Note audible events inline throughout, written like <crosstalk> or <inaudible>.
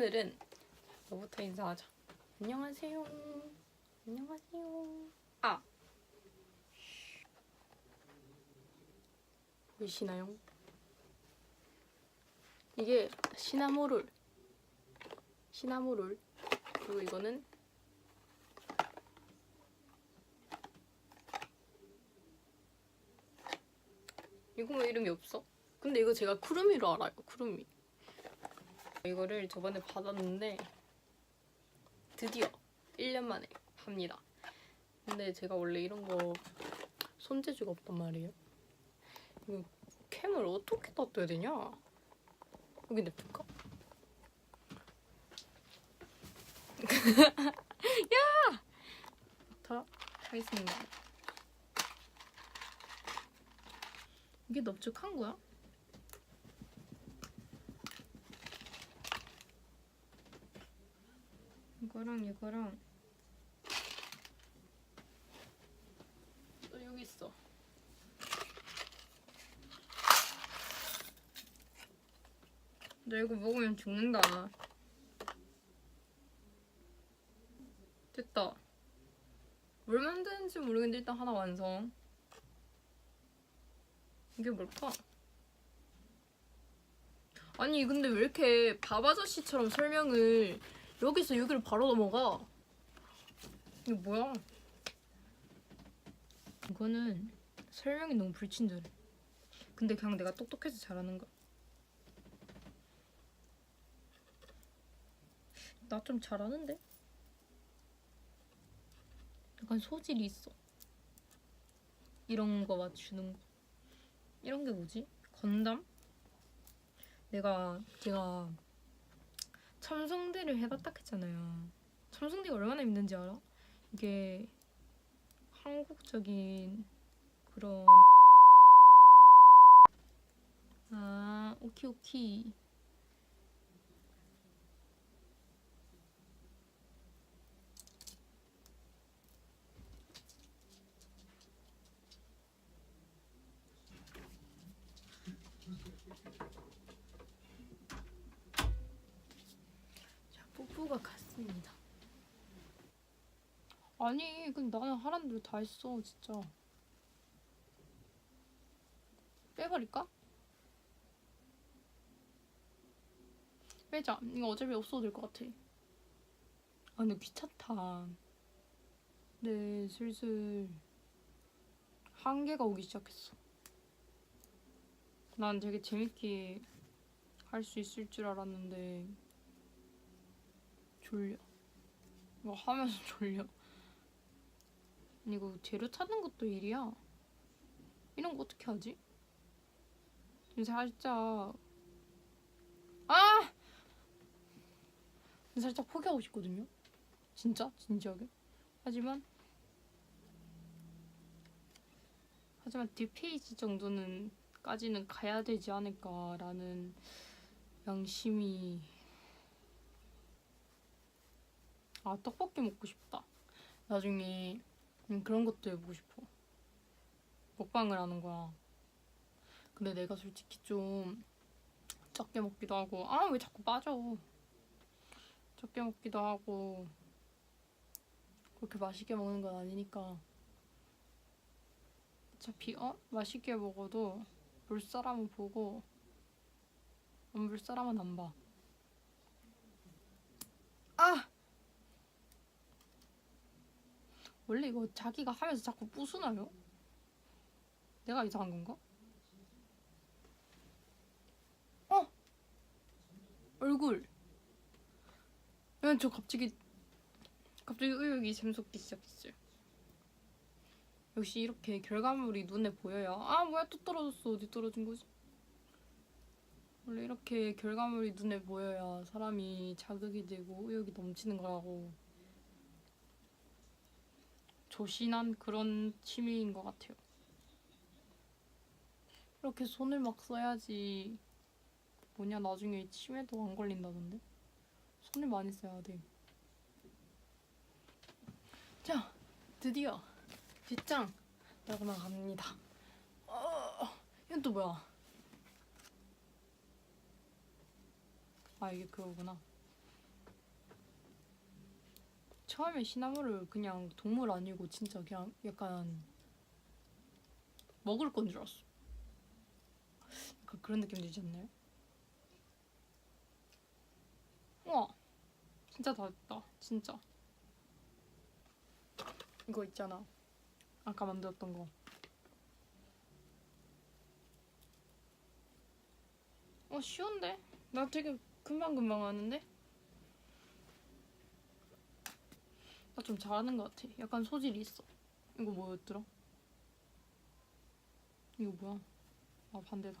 오늘은 너부터 인사하자. 안녕하세요. 안녕하세요. 아. 보이시나요? 이게 시나모롤. 시나모롤. 그리고 이거는 이거 왜 이름이 없어? 근데 이거 제가 쿠르미로 알아요. 쿠르미. 이거를 저번에 받았는데 드디어 1년 만에 팝니다. 근데 제가 원래 이런 거 손재주가 없단 말이에요. 이거 캠을 어떻게 놔둬야 되냐? 여기 냅둘까? <laughs> 야! 자, 하겠습니다. 이게 넙죽한 거야? 이거랑 이거랑 또 여기 있어. 너 이거 먹으면 죽는다. 됐다. 뭘 만드는지 모르겠는데 일단 하나 완성. 이게 뭘까? 아니 근데 왜 이렇게 밥 아저씨처럼 설명을 여기서 여기를 바로 넘어가? 이게 뭐야? 이거는 설명이 너무 불친절해. 근데 그냥 내가 똑똑해서 잘하는 거야. 나좀 잘하는데? 약간 소질이 있어. 이런 거 맞추는 거. 이런 게 뭐지? 건담? 내가 제가 첨성대를 해봤다 했잖아요. 첨성대가 얼마나 힘든지 알아? 이게 한국적인 그런 아 오키 오키 자 갔습니다. 아니 근데 나는 하라는 대로 다 했어 진짜. 빼버릴까? 빼자. 이거 어차피 없어도 될 것 같아. 아 근데 귀찮다. 네 슬슬 한계가 오기 시작했어. 난 되게 재밌게 할 수 있을 줄 알았는데 졸려 이거 하면서 <laughs> 졸려 아니 이거 재료 찾는 것도 일이야. 이런 거 어떻게 하지? 살짝 아! 살짝 포기하고 싶거든요. 진짜 진지하게. 하지만 하지만 뒷페이지 정도는 까지는 가야 되지 않을까라는 양심이 아 떡볶이 먹고 싶다. 나중에 음, 그런 것도 해보고 싶어. 먹방을 하는 거야. 근데 내가 솔직히 좀 적게 먹기도 하고, 아, 왜 자꾸 빠져? 적게 먹기도 하고, 그렇게 맛있게 먹는 건 아니니까. 어차피, 어? 맛있게 먹어도 볼 사람은 보고, 안 볼 사람은 안 봐. 아! 원래 이거 자기가 하면서 자꾸 부수나요? 내가 이상한 건가? 어! 얼굴! 야, 저 갑자기 갑자기 의욕이 샘솟기 시작했어요. 역시 이렇게 결과물이 눈에 보여야 아 뭐야 또 떨어졌어 어디 떨어진 거지? 원래 이렇게 결과물이 눈에 보여야 사람이 자극이 되고 의욕이 넘치는 거라고 조신한 그런 취미인 것 같아요. 이렇게 손을 막 써야지 뭐냐 나중에 치매도 안 걸린다던데 손을 많이 써야 돼. 자 드디어 뒷장 나고나 갑니다. 어, 이건 또 뭐야? 아 이게 그거구나. 처음에 시나모를 그냥 동물 아니고 진짜 그냥 약간 먹을 건 줄 알았어. 약간 그런 느낌 들지 않나요? 우와, 진짜 다 됐다. 진짜. 이거 있잖아. 아까 만들었던 거. 어, 쉬운데? 나 되게 금방금방 하는데? 좀 잘하는 것 같아. 약간 소질이 있어. 이거 뭐였더라? 이거 뭐야? 아, 반대다.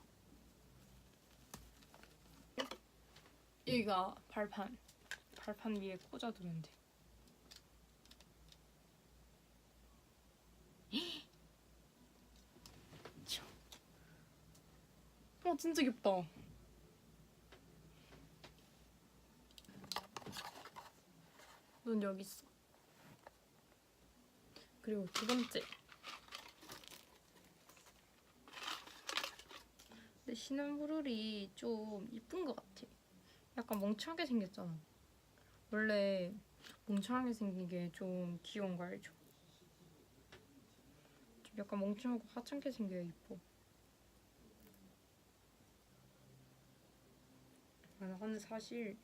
여기가 발판. 발판 위에 꽂아두면 돼. 참. 어, 진짜 귀엽다. 넌 여기 있어. 그리고 두 번째. 근데 시나무룰이 좀 이쁜 것 같아. 약간 멍청하게 생겼잖아. 원래 멍청하게 생긴 게 좀 귀여운 거 알죠? 좀 약간 멍청하고 하찮게 생겨야 이뻐. 아, 나는 사실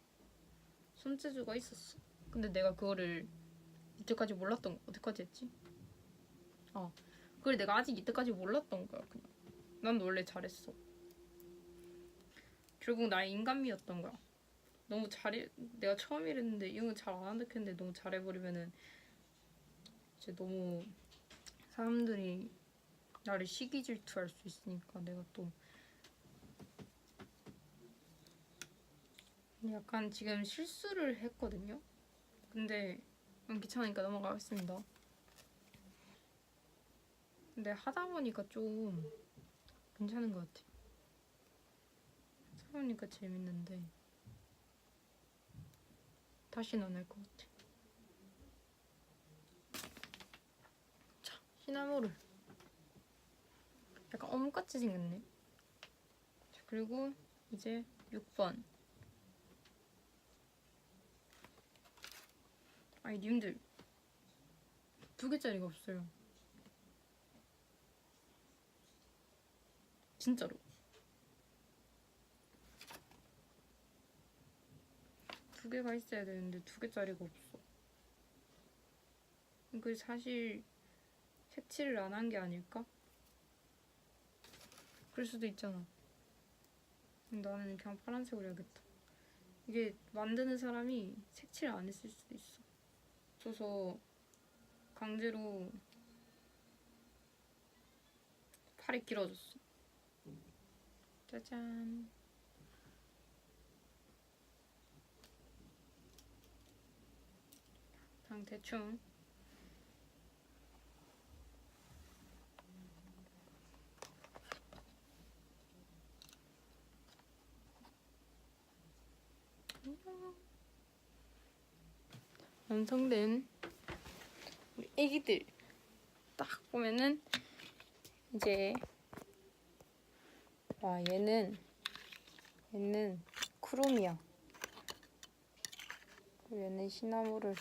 손재주가 있었어. 근데 내가 그거를 이때까지 몰랐던 거 어디까지 했지? 아 그걸 내가 아직 이때까지 몰랐던 거야 그냥. 난 원래 잘했어. 결국 나의 인간미였던 거야. 너무 잘해 내가 처음 이랬는데 이런 거잘안 한다 했는데 너무 잘해버리면은 이제 너무 사람들이 나를 시기 질투할 수 있으니까 내가 또 약간 지금 실수를 했거든요. 근데 너무 귀찮으니까 넘어가겠습니다. 근데 하다 보니까 좀 괜찮은 것 같아. 하다 보니까 재밌는데 다시는 안 할 것 같아. 자, 시나모를 약간 어묵같이 생겼네. 자, 그리고 이제 6번. 아니 님들 두 개짜리가 없어요. 진짜로. 두 개가 있어야 되는데 두 개짜리가 없어. 이거 사실 색칠을 안 한 게 아닐까? 그럴 수도 있잖아. 나는 그냥 파란색으로 해야겠다. 이게 만드는 사람이 색칠을 안 했을 수도 있어. 없어서 강제로 팔이 길어졌어. 짜잔. 그냥 대충 완성된 우리 애기들 딱 보면은 이제 와 얘는 얘는 쿠룸이야. 그리고 얘는 시나모를